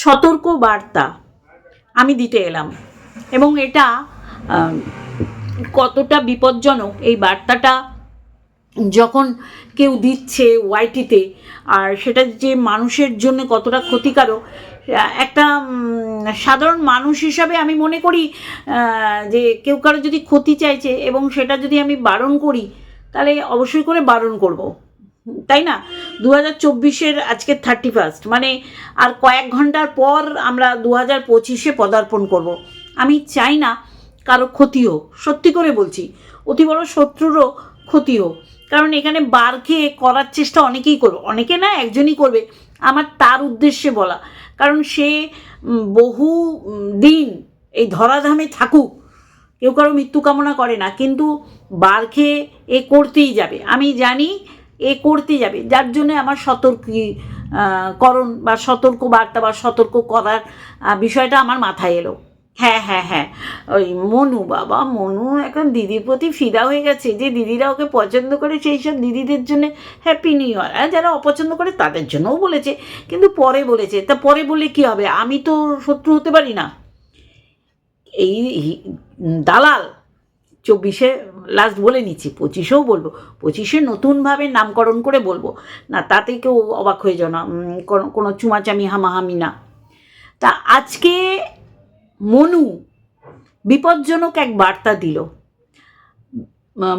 সতর্ক বার্তা আমি দিতে এলাম। এবং এটা কতটা বিপজ্জনক, এই বার্তাটা যখন কেউ দিচ্ছে ওয়াইটিতে, আর সেটা যে মানুষের জন্য কতটা ক্ষতিকারক, একটা সাধারণ মানুষ হিসাবে আমি মনে করি যে কেউ কারও যদি ক্ষতি চাইছে এবং সেটা যদি আমি বারণ করি, তাহলে অবশ্যই করে বারণ করব। তাই না? দু হাজার চব্বিশের আজকে থার্টি ফার্স্ট মানে আর কয়েক ঘণ্টার পর আমরা দু হাজার পঁচিশে পদার্পণ করব। আমি চাই না কারও ক্ষতি হোক, সত্যি করে বলছি, অতি বড় শত্রুরও ক্ষতি হোক। কারণ এখানে বার খেয়ে করার চেষ্টা অনেকেই করবে, অনেকে না একজনই করবে, আমার তার উদ্দেশ্যে বলা। কারণ সে বহু দিন এই ধরাধামে থাকুক, কেউ কারও মৃত্যু কামনা করে না, কিন্তু বার খেয়ে এ করতেই যাবে। আমি জানি এ করতে যাবে। যার জন্য আমার সতর্কী করণ বা সতর্ক বার্তা বা সতর্ক করার বিষয়টা আমার মাথায় এলো। হ্যাঁ হ্যাঁ হ্যাঁ। ওই মনু, বাবা, মনু, এখন দিদির প্রতি ফিদা হয়ে গেছে। যে দিদিরা ওকে পছন্দ করে, সেই সব দিদিদের জন্য হ্যাপি নিউ ইয়ার আর যারা অপছন্দ করে, তাদের জন্যও বলেছে। কিন্তু পরে বলেছে। তা পরে বলে কি হবে? আমি তো শত্রু হতে পারি না। এই দালাল চব্বিশে লাস্ট বলে নিচ্ছি, পঁচিশেও বলব, পঁচিশে নতুনভাবে নামকরণ করে বলব। না, তাতে কেউ অবাক হয়ে যাও না কোনো চুমাচামি, হামাহামি না। তা আজকে মনু বিপজ্জনক এক বার্তা দিল।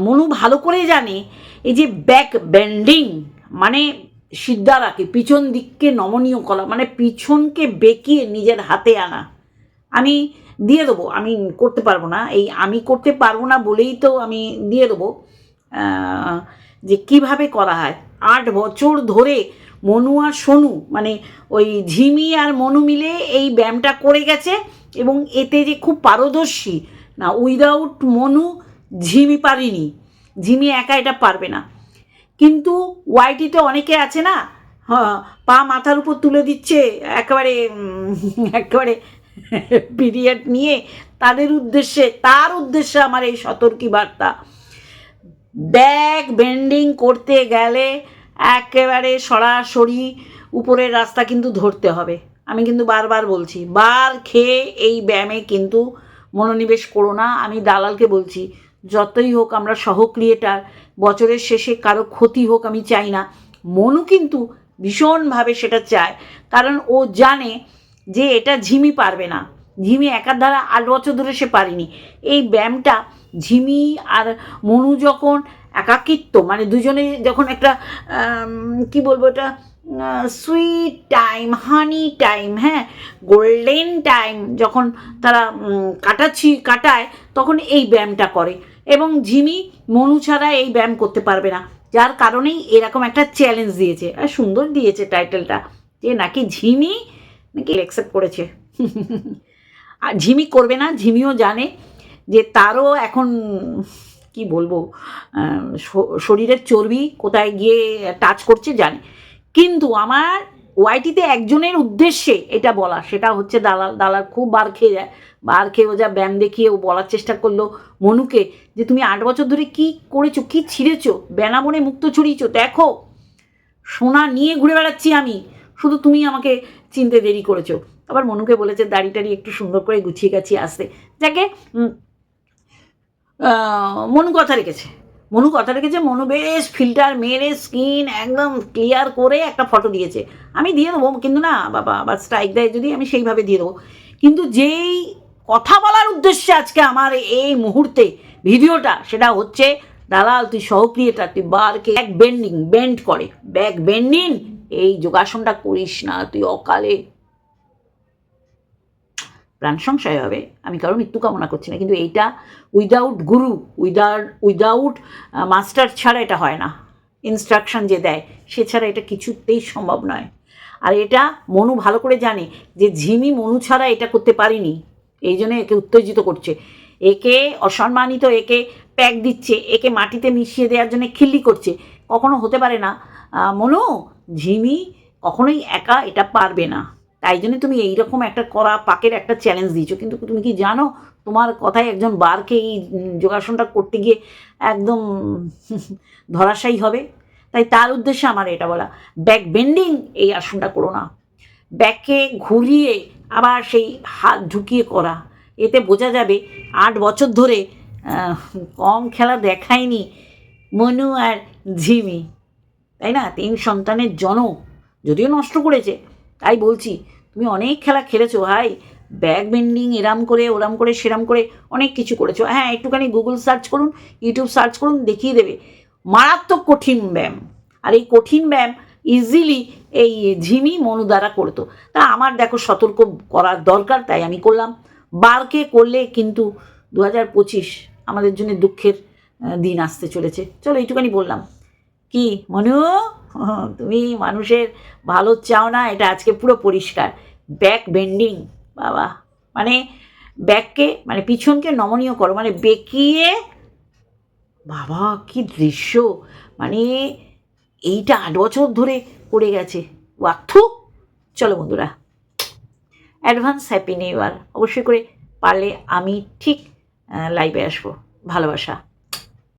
মনু ভালো করে জানে, এই যে ব্যাক ব্যান্ডিং মানে সিদ্ধারাকে, পিছন দিককে নমনীয় করা মানে পিছনকে বেঁকিয়ে নিজের হাতে আনা। আমি দিয়ে দেবো, আমি করতে পারব না। এই আমি করতে পারব না বলেই তো আমি দিয়ে দেবো। যে কীভাবে করা হয়? আট বছর ধরে মনু আর সোনু মানে ওই ঝিমি আর মনু মিলে এই ব্যায়ামটা করে গেছে এবং এতে যে খুব পারদর্শী, না উইদাউট মনু ঝিমি পারিনি। ঝিমি একা এটা পারবে না। কিন্তু ওয়াইটিতে অনেকে আছে না হ্যাঁ পা মাথার উপর তুলে দিচ্ছে, একেবারে একেবারে পিরিয়ড নিয়ে তাদের উদ্দেশ্যে, তার উদ্দেশ্যে আমার এই সতর্কী বার্তা। ব্যাক বেন্ডিং করতে গেলে একেবারে সরাসরি উপরের রাস্তা কিন্তু ধরতে হবে। আমি কিন্তু বারবার বলছি, বার খেয়ে এই ব্যায়ামে কিন্তু মনোনিবেশ করো না। আমি দালালকে বলছি, যতই হোক আমরা সহ ক্রিয়েটার বছরের শেষে কারও ক্ষতি হোক আমি চাই না। মনু কিন্তু ভীষণভাবে সেটা চায়, কারণ ও জানে যে এটা ঝিমি পারবে না। ঝিমি একার দ্বারা আট বছর ধরে সে পারেনি। এই ব্যায়ামটা ঝিমি আর মনু যখন একাকিত্ব মানে দুজনে যখন একটা কি বলব এটা সুইট টাইম হানি টাইম হ্যাঁ গোল্ডেন টাইম যখন তারা কাটাচ্ছি কাটায়, তখন এই ব্যায়ামটা করে। এবং ঝিমি মনু ছাড়া এই ব্যায়াম করতে পারবে না। যার কারণেই এরকম একটা চ্যালেঞ্জ দিয়েছে। আর সুন্দর দিয়েছে টাইটেলটা যে নাকি ঝিমি নাকি অ্যাকসেপ্ট করেছে? আর ঝিমি করবে না, ঝিমিও জানে যে তারও এখন, কি বলব শরীরের চর্বি কোথায় গিয়ে টাচ করছে জানে। কিন্তু আমার ওয়াইটিতে একজনের উদ্দেশ্যে এটা বলা, সেটা হচ্ছে দালাল। দালাল খুব বার খেয়ে যায়। বার খেয়ে ও যা ব্যায়াম দেখিয়ে ও বলার চেষ্টা করল মনুকে যে তুমি আট বছর ধরে কি করেছ, কি ছিঁড়েছো? বেনাবনে মুক্ত ছড়িয়েছো, দেখো। সোনা নিয়ে ঘুরে বেড়াচ্ছি আমি। শুধু তুমি আমাকে চিনতে দেরি করেছ। আবার মনুকে বলেছে, দাড়ি টাড়ি একটু সুন্দর করে গুছিয়ে গাছিয়ে আসতে। যাকে মনু কথা রেখেছে। মনু কথা রেখেছে, মনু বেশ ফিল্টার মেরে স্কিন একদম ক্লিয়ার করে একটা ফটো দিয়েছে। আমি দিয়ে দেবো, কিন্তু না, বাবা, আবার স্ট্রাইক দেয় যদি, আমি সেইভাবে দিয়ে দেবো। কিন্তু যেই কথা বলার উদ্দেশ্যে আজকে আমার এই মুহূর্তে ভিডিওটা, সেটা হচ্ছে, দালাল, তুই সহক্রিয়েটার তুই বারকে ব্যাক বেন্ডিং বেন্ড করে। ব্যাক বেন্ডিং এই যোগাসনটা করিস না, তুই অকালে। প্রাণ সংশয় হবে। আমি কারও মৃত্যু কামনা করছি না, কিন্তু এইটা উইদাউট গুরু উইদাউট উইদাউট মাস্টার ছাড়া এটা হয় না। ইনস্ট্রাকশন যে দেয়, সে ছাড়া এটা কিছুতেই সম্ভব নয়। আর এটা মনু ভালো করে জানে যে ঝিমি মনু ছাড়া এটা করতে পারিনি। এই জন্য একে উত্তেজিত করছে। একে অসম্মানিত, একে প্যাক দিচ্ছে, একে মাটিতে মিশিয়ে দেওয়ার জন্য খিল্লি করছে। কখনো হতে পারে না। মনু ঝিমি কখনোই একা এটা পারবে না। তাই জন্য তুমি এইরকম একটা করা, পাকের একটা চ্যালেঞ্জ দিয়েছ। কিন্তু তুমি কি জানো, তোমার কথায় একজন বারকে এই যোগাসনটা করতে গিয়ে একদম ধরাশায়ী হবে। তাই তার উদ্দেশ্যে আমার এটা বলা ব্যাক বেন্ডিং এই আসনটা করো না। ব্যাকে ঘুরিয়ে আবার সেই হাত ঢুকিয়ে করা। এতে বোঝা যাবে, আট বছর ধরে কম খেলা দেখায়নি মনু আর ঝিমি তাই না? তিন সন্তানের জনক যদিও নষ্ট করেছে, তাই বলছি, তুমি অনেক খেলা খেলেছো, ভাই। ব্যাক বেন্ডিং এরাম করে, ওরাম করে, সেরাম করে অনেক কিছু করেছ। হ্যাঁ একটুখানি গুগল সার্চ করুন ইউটিউব সার্চ করুন, দেখিয়ে দেবে। মারাত্মক কঠিন ব্যায়াম। আর এই কঠিন ব্যায়াম ইজিলি এই ঝিমি মনু দ্বারা করতো। তা আমার দেখো সতর্ক করার দরকার, তাই আমি করলাম। বারকে করলে কিন্তু দু হাজার পঁচিশ আমাদের জন্য দুঃখের দিন আসতে চলেছে। চলো, এইটুখানি বললাম। কি, মনু? তুমি মানুষের ভালো চাও না, এটা আজকে পুরো পরিষ্কার। ব্যাক বেন্ডিং, বাবা। মানে ব্যাককে মানে পিছনকে নমনীয় করো মানে বেঁকিয়ে, বাবা, কি দৃশ্য। মানে এইটা আট বছর ধরে করে গেছে। ওয়াক্থু চলো বন্ধুরা, অ্যাডভান্স হ্যাপি নিউ ইয়ার। অবশ্যই করে পারলে আমি ঠিক লাইভে আসব। ভালোবাসা।